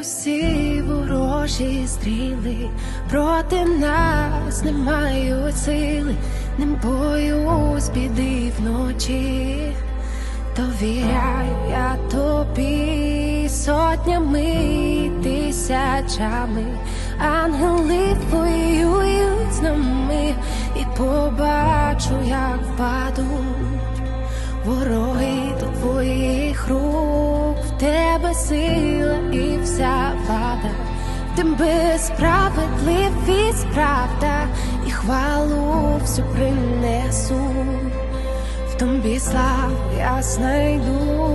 всі ворожі стріли, проти нас не мають сили, не боюсь біди вночі, довіряю я тобі сотнями тисячами, ангели воюють з нами, і побачу, вся тим би справедливість, правда, і хвалу всю принесу, в тобі славу я знайду.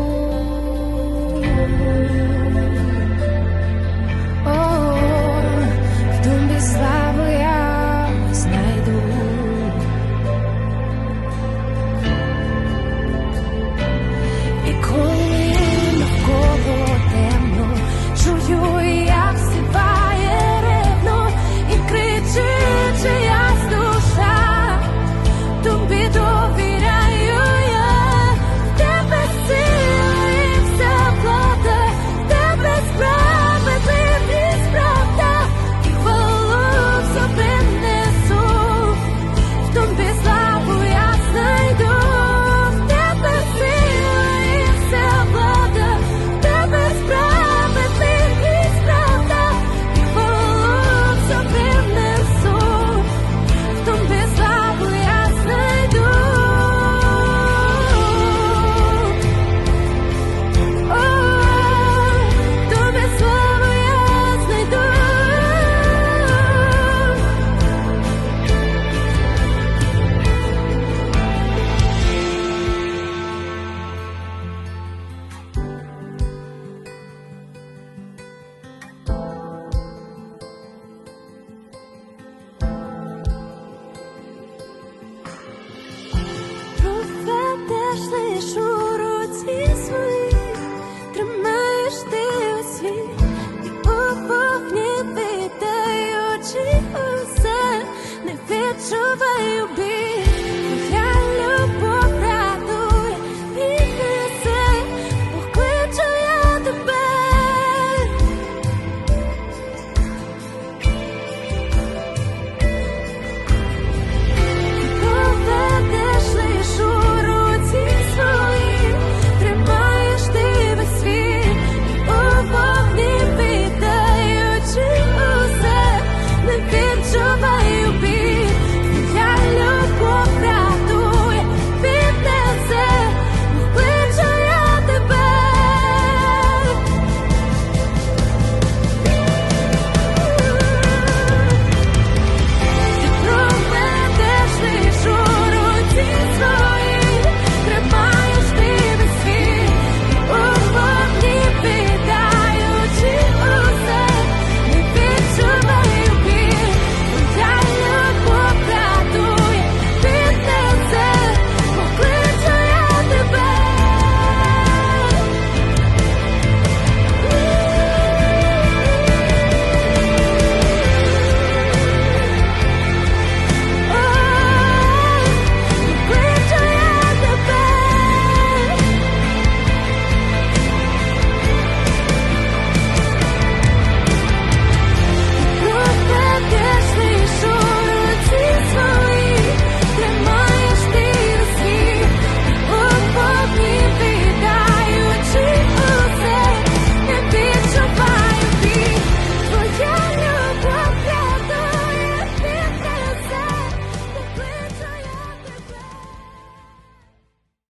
survive.